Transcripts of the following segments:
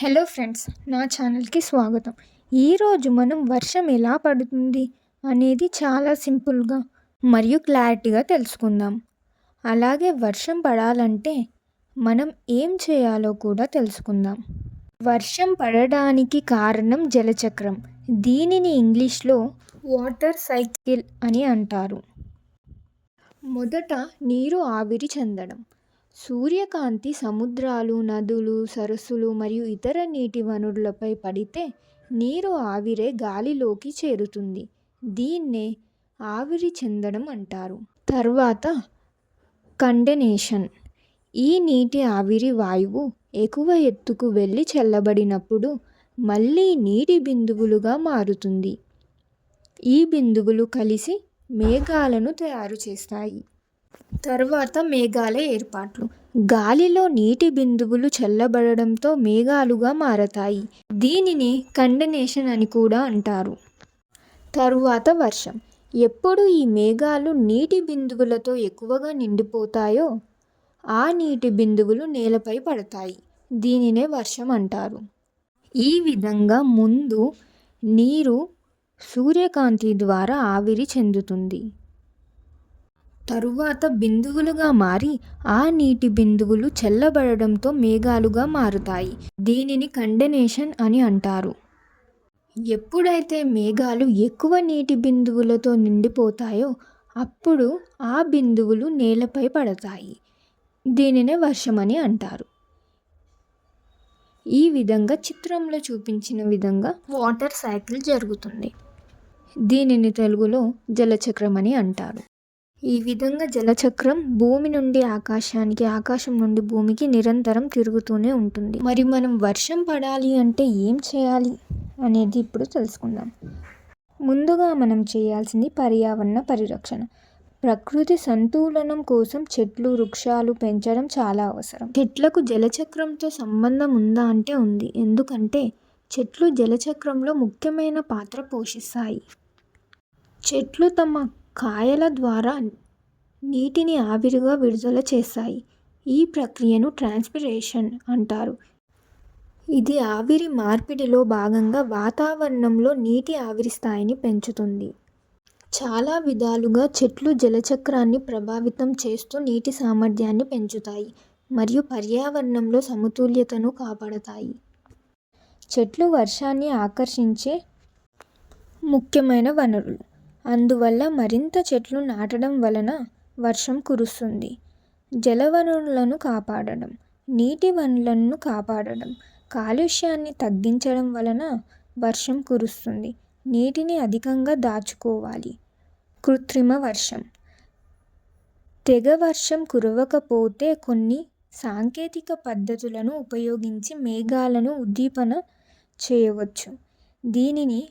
Hello friends నా ఛానల్కి స్వాగతం. ఈరోజు మనం వర్షం ఎలా పడుతుంది అనేది చాలా సింపుల్గా మరియు క్లారిటీగా తెలుసుకుందాం. అలాగే వర్షం పడాలంటే మనం ఏం చేయాలో కూడా తెలుసుకుందాం. వర్షం పడడానికి కారణం జలచక్రం. దీనిని ఇంగ్లీష్లో వాటర్ సైకిల్ అని అంటారు. మొదట నీరు ఆవిరి చెందడం. సూర్యకాంతి సముద్రాలు నదులు సరస్సులు మరియు ఇతర నీటి వనరులపై పడితే నీరు ఆవిరే గాలిలోకి చేరుతుంది. దీన్నే ఆవిరి చెందడం అంటారు. తర్వాత కండెనేషన్. ఈ నీటి ఆవిరి వాయువు ఎక్కువ ఎత్తుకు వెళ్ళి చల్లబడినప్పుడు మళ్ళీ నీటి బిందువులుగా మారుతుంది. ఈ బిందువులు కలిసి మేఘాలను తయారు చేస్తాయి. తర్వాత మేఘాల ఏర్పాట్లు. గాలిలో నీటి బిందువులు చల్లబడడంతో మేఘాలుగా మారతాయి. దీనిని కండనేషన్ అని కూడా అంటారు. తరువాత వర్షం. ఎప్పుడు ఈ మేఘాలు నీటి బిందువులతో ఎక్కువగా నిండిపోతాయో ఆ నీటి బిందువులు నేలపై పడతాయి. దీనినే వర్షం అంటారు. ఈ విధంగా ముందు నీరు సూర్యకాంతి ద్వారా ఆవిరి చెందుతుంది. తరువాత బిందువులుగా మారి ఆ నీటి బిందువులు చల్లబడడంతో మేఘాలుగా మారుతాయి. దీనిని కండెనేషన్ అని అంటారు. ఎప్పుడైతే మేఘాలు ఎక్కువ నీటి బిందువులతో నిండిపోతాయో అప్పుడు ఆ బిందువులు నేలపై పడతాయి. దీనినే వర్షమని అంటారు. ఈ విధంగా చిత్రంలో చూపించిన విధంగా వాటర్ సైకిల్ జరుగుతుంది. దీనిని తెలుగులో జలచక్రం అని అంటారు. ఈ విధంగా జలచక్రం భూమి నుండి ఆకాశానికి ఆకాశం నుండి భూమికి నిరంతరం తిరుగుతూనే ఉంటుంది. మరి మనం వర్షం పడాలి అంటే ఏం చేయాలి అనేది ఇప్పుడు తెలుసుకుందాం. ముందుగా మనం చేయాల్సింది పర్యావరణ పరిరక్షణ. ప్రకృతి సంతులనం కోసం చెట్లు వృక్షాలు పెంచడం చాలా అవసరం. చెట్లకు జలచక్రంతో సంబంధం ఉందా అంటే ఉంది. ఎందుకంటే చెట్లు జలచక్రంలో ముఖ్యమైన పాత్ర పోషిస్తాయి. చెట్లు తమ కాయల ద్వారా నీటిని ఆవిరిగా విడుదల చేస్తాయి ఈ ప్రక్రియను ట్రాన్స్పిరేషన్ అంటారు. ఇది ఆవిరి మార్పిడిలో భాగంగా వాతావరణంలో నీటి ఆవిరి స్థాయిని పెంచుతుంది. చాలా విధాలుగా చెట్లు జలచక్రాన్ని ప్రభావితం చేస్తూ నీటి సామర్థ్యాన్ని పెంచుతాయి మరియు పర్యావరణంలో సమతుల్యతను కాపాడతాయి. చెట్లు వర్షాన్ని ఆకర్షించే ముఖ్యమైన వనరులు. అందువల్ల మరింత చెట్లు నాటడం వలన వర్షం కురుస్తుంది. జలవనరులను కాపాడడం నీటి వనరులను కాపాడడం కాలుష్యాన్ని తగ్గించడం వలన వర్షం కురుస్తుంది. నీటిని అధికంగా దాచుకోవాలి. కృత్రిమ వర్షం. తెగ వర్షం కురవకపోతే కొన్ని సాంకేతిక పద్ధతులను ఉపయోగించి మేఘాలను ఉద్దీపన చేయవచ్చు. దీనిని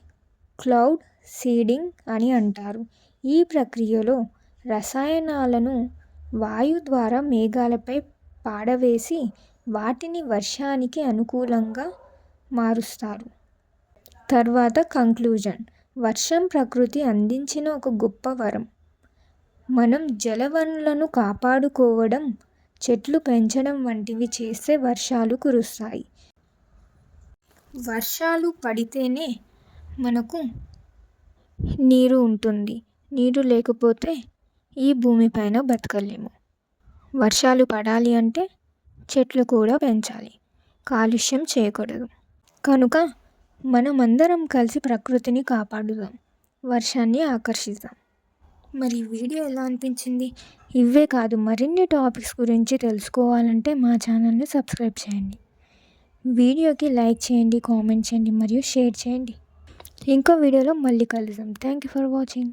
క్లౌడ్ సీడింగ్ అని అంటారు. ఈ ప్రక్రియలో రసాయనాలను వాయు ద్వారా మేఘాలపై పాడవేసి వాటిని వర్షానికి అనుకూలంగా మారుస్తారు. తర్వాత కంక్లూజన్. వర్షం ప్రకృతి అందించిన ఒక గొప్ప వరం. మనం జలవనరులను కాపాడుకోవడం చెట్లు పెంచడం వంటివి చేస్తే వర్షాలు కురుస్తాయి. వర్షాలు పడితేనే మనకు నీరు ఉంటుంది. నీరు లేకపోతే ఈ భూమిపైన బతకలేము. వర్షాలు పడాలి అంటే చెట్లు కూడా పెంచాలి. కాలుష్యం చేయకూడదు. కనుక మనమందరం కలిసి ప్రకృతిని కాపాడుదాం. వర్షాన్ని ఆకర్షిద్దాం. మరి వీడియో ఎలా అనిపించింది? ఇవే కాదు మరిన్ని టాపిక్స్ గురించి తెలుసుకోవాలంటే మా ఛానల్ని సబ్స్క్రైబ్ చేయండి. వీడియోకి లైక్ చేయండి కామెంట్ చేయండి మరియు షేర్ చేయండి. ఇంకో వీడియోలో మళ్ళీ కలుద్దాం. Thank you for watching